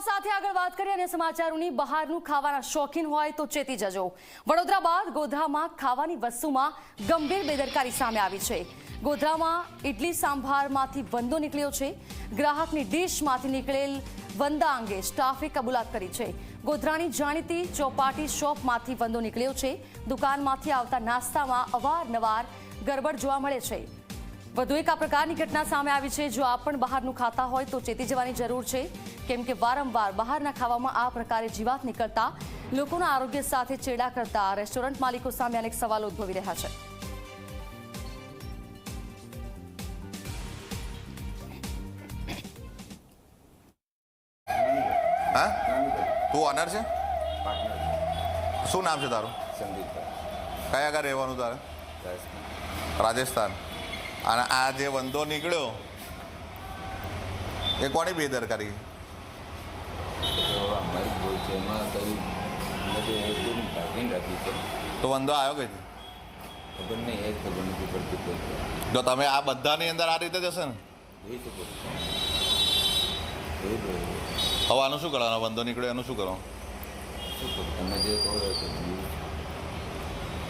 સાથે આગળ વાત કરીએ અને સમાચારોની, બહારનું ખાવાના શોખીન હોય તો ચેતી જજો. વડોદરા બાદ ગોધરામાં ખાવાની વસ્તુમાં ગંભીર બેદરકારી સામે આવી છે. ગોધરામાં ઇડલી સાંભારમાંથી વંદો નીકળ્યો છે. ગ્રાહકની ડીશમાંથી નીકળેલ વંદા અંગે સ્ટાફે કબૂલાત કરી છે. ગોધરાની જાણીતી ચોપાટી શોપમાંથી વંદો નીકળ્યો છે. દુકાનમાંથી આવતા નાસ્તામાં અવારનવાર ગરબડ જોવા મળે છે. વધુ એક આ પ્રકારની ઘટના સામે આવી છે. જો આપ પણ બહારનું ખાતા હોય તો ચેતી જવાની જરૂર છે. કેમ કે વારંવાર બહારના ખાવામાં આ પ્રકારે જીવાત નીકળતા લોકોના આરોગ્ય સાથે ચેડા કરતા રેસ્ટોરન્ટ માલિકો સામે અનેક સવાલો ઉદ્ભવી રહ્યા છે. હા? તું ઓનર છે? શું નામ છે તારું? સંદીપ. કયા આગળ રહેવાનું તારે? રાજસ્થાન. રાજસ્થાન. અને આ જે વંદો નીકળ્યો, એ કોની બેદરકારી તો તો વંદો આવ્યો કઈ જો તમે આ બધાની અંદર આ રીતે જશે ને? હવે આનું શું કરવાનું? વંદો નીકળ્યો, એનું શું તો જોયું.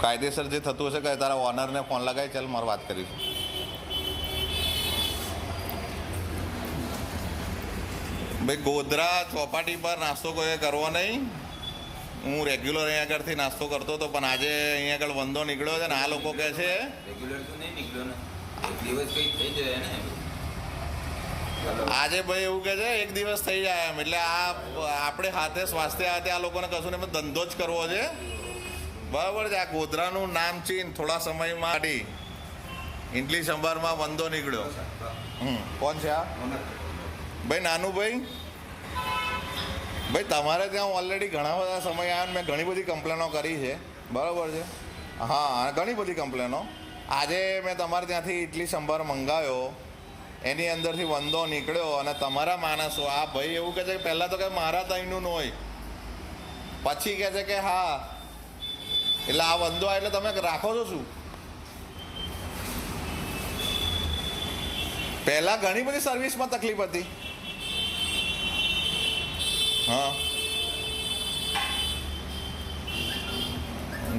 કાયદેસર જે થતું હશે કે તારા ઓનરને ફોન લગાવી, ચાલ મારે વાત કરીશું. ભાઈ ગોધરા ચોપાટી પર નાસ્તો કોઈ કરવો નહીં. હું રેગ્યુલર અહીંયા આગળથી નાસ્તો કરતો હતો પણ આજે અહીંયા આગળ વંદો નીકળ્યો છે ને આ લોકો કહે છે. રેગ્યુલર તો નહીં નીકળ્યો ને. એક દિવસ કંઈક થઈ જાય ને આજે ભાઈ એવું કહે છે એક દિવસ થઈ જાય એમ. એટલે આ આપણે હાથે સ્વાસ્થ્ય હાથે આ લોકોને કશું ને ધંધો જ કરવો છે. બરાબર છે આ ગોધરાનું નામ ચીન થોડા સમય માટે. ઇડલી સંભારમાં વંદો નીકળ્યો. હમ કોણ છે આ? ભાઈ, નાનું ભાઈ. તમારે ત્યાં ઓલરેડી ઘણા બધા સમય આવ્યા મેં ઘણી બધી કમ્પ્લેનો કરી છે. બરાબર છે? હા ઘણી બધી કમ્પ્લેનો આજે મેં તમારે ત્યાંથી ઇડલી સંભાર મંગાવ્યો. એની અંદરથી વંદો નીકળ્યો અને તમારા માણસો, આ ભાઈ એવું કહે છે કે પહેલાં તો કે મારા તઈનું ન હોય. પછી કહે છે કે હા. એટલે આ વંદો એટલે તમે રાખો છો શું? પહેલાં ઘણી બધી સર્વિસમાં તકલીફ હતી. હા.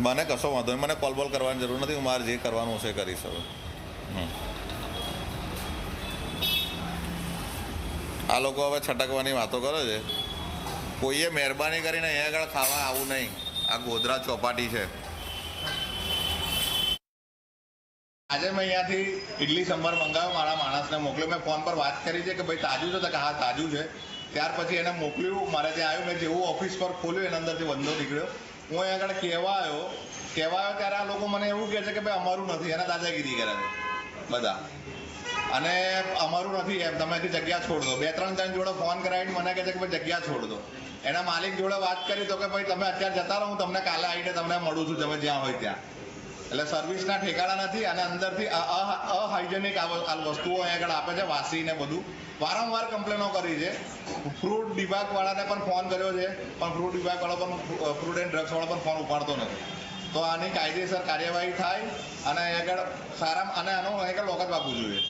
મને કશો વાંધો નહીં. મને કોલ બોલ કરવાની જરૂર નથી. હું મારે જે કરવાનું હશે એ કરીશ હવે. આ લોકો હવે છટકવાની વાતો કરે છે. કોઈએ મહેરબાની કરીને અહીંયા આગળ ખાવા આવું નહીં. આ ગોધરા ચોપાટી છે. આજે મેં અહીંયાથી ઇડલી સંભાર મંગાવ્યો. મારા માણસને મોકલ્યો. મેં ફોન પર વાત કરી છે કે ભાઈ તાજું છે તો કે હા, તાજું છે. ત્યાર પછી એને મોકલ્યું, મારે ત્યાં આવ્યું, મેં જેવું ઓફિસ પર ખોલ્યું, એના અંદરથી વંદો નીકળ્યો. હું અહીં આગળ કહેવા આવ્યો કહેવા આવ્યો ત્યારે આ લોકો મને એવું કહે છે કે ભાઈ, અમારું નથી, એના દાદાગીરી કરે છે, બધા. અને અમારું નથી, એમ, તમે હજી જગ્યા છોડ દો. બે, ત્રણ જણ જોડે ફોન કરાવીને મને કહે છે કે ભાઈ, જગ્યા છોડ દો. એના માલિક જોડે વાત કરી તો કે ભાઈ, તમે અત્યારે જતા રહો, હું તમને કાલે આવીને તમને મળું છું, તમે જ્યાં હોય ત્યાં. એટલે સર્વિસના ઠેકાણા નથી અને અંદરથી અહાઇજેનિક વસ્તુઓ અહીંયા આગળ આપે છે વાસી ને બધું. વારંવાર કમ્પ્લેનો કરી છે. ફ્રૂટ વિભાગવાળાને પણ ફોન કર્યો છે, પણ ફ્રૂટ વિભાગવાળો પણ ફ્રૂટ એન્ડ ડ્રગ્સવાળો પણ ફોન ઉપાડતો નથી. તો આની કાયદેસર કાર્યવાહી થાય અને આગળ સારા અને આનો આગળ જ આપવું જોઈએ.